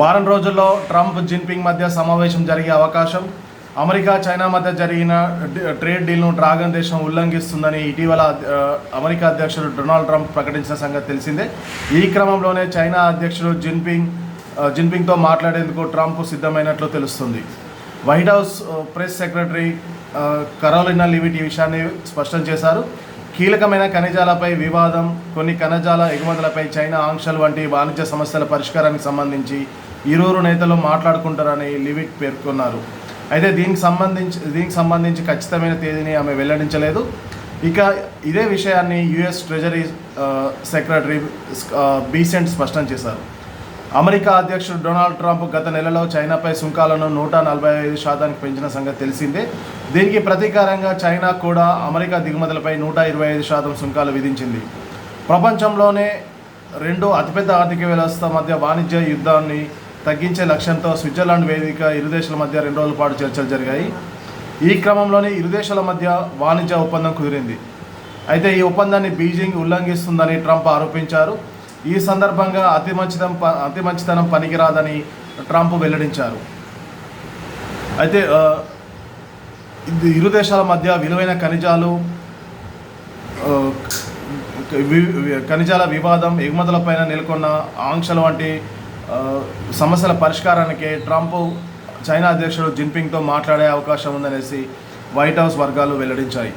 వారం రోజుల్లో Trump Jinping మధ్య సమావేశం జరిగే అవకాశం అమెరికా చైనా మధ్య జరిగిన ట్రేడ్ డీల్ను డ్రాగన్ దేశం ఉల్లంఘిస్తుందని ఇటీవల అమెరికా అధ్యక్షుడు డొనాల్డ్ ట్రంప్ ప్రకటించిన సంగతి తెలిసిందే. ఈ క్రమంలోనే చైనా అధ్యక్షుడు జిన్పింగ్ జిన్పింగ్తో మాట్లాడేందుకు ట్రంప్ సిద్ధమైనట్లు తెలుస్తుంది. White House press secretary Karoline Leavitt ఈ విషయాన్ని స్పష్టం చేశారు. కీలకమైన ఖనిజాలపై వివాదం కొన్ని ఖనిజాల ఎగుమతులపై చైనా ఆంక్షలు వంటి వాణిజ్య సమస్యల పరిష్కారానికి సంబంధించి ఇరువురు నేతలు మాట్లాడుకుంటారని లివిట్ పేర్కొన్నారు. అయితే దీనికి సంబంధించి దీనికి సంబంధించి ఖచ్చితమైన తేదీని ఆమె వెల్లడించలేదు. ఇక ఇదే విషయాన్ని యుఎస్ ట్రెజరీ సెక్రటరీ బీసెంట్ స్పష్టం చేశారు. అమెరికా అధ్యక్షుడు డొనాల్డ్ ట్రంప్ గత నెలలో చైనాపై సుంకాలను నూట నలభై ఐదు శాతానికి పెంచిన సంగతి తెలిసిందే. దీనికి ప్రతీకారంగా చైనా కూడా అమెరికా దిగుమతులపై నూట ఇరవై ఐదు శాతం సుంకాలు విధించింది. ప్రపంచంలోనే రెండు అతిపెద్ద ఆర్థిక వ్యవస్థ మధ్య వాణిజ్య యుద్ధాన్ని తగ్గించే లక్ష్యంతో స్విట్జర్లాండ్ వేదిక ఇరు దేశాల మధ్య రెండు రోజుల పాటు చర్చలు జరిగాయి. ఈ క్రమంలోనే ఇరు దేశాల మధ్య వాణిజ్య ఒప్పందం కుదిరింది. అయితే ఈ ఒప్పందాన్ని బీజింగ్ ఉల్లంఘిస్తుందని ట్రంప్ ఆరోపించారు. ఈ సందర్భంగా అతి మంచితనం ప- అతి మంచితనం పనికిరాదని ట్రంప్ వెల్లడించారు. అయితే ఇది ఇరు దేశాల మధ్య విలువైన ఖనిజాలు ఖనిజాల వివాదం ఎగుమతులపైన నెలకొన్న ఆంక్షలు వంటి సమస్యల పరిష్కారానికి ట్రంప్ చైనా అధ్యక్షుడు జిన్పింగ్తో మాట్లాడే అవకాశం ఉందనేసి వైట్ హౌస్ వర్గాలు వెల్లడించాయి.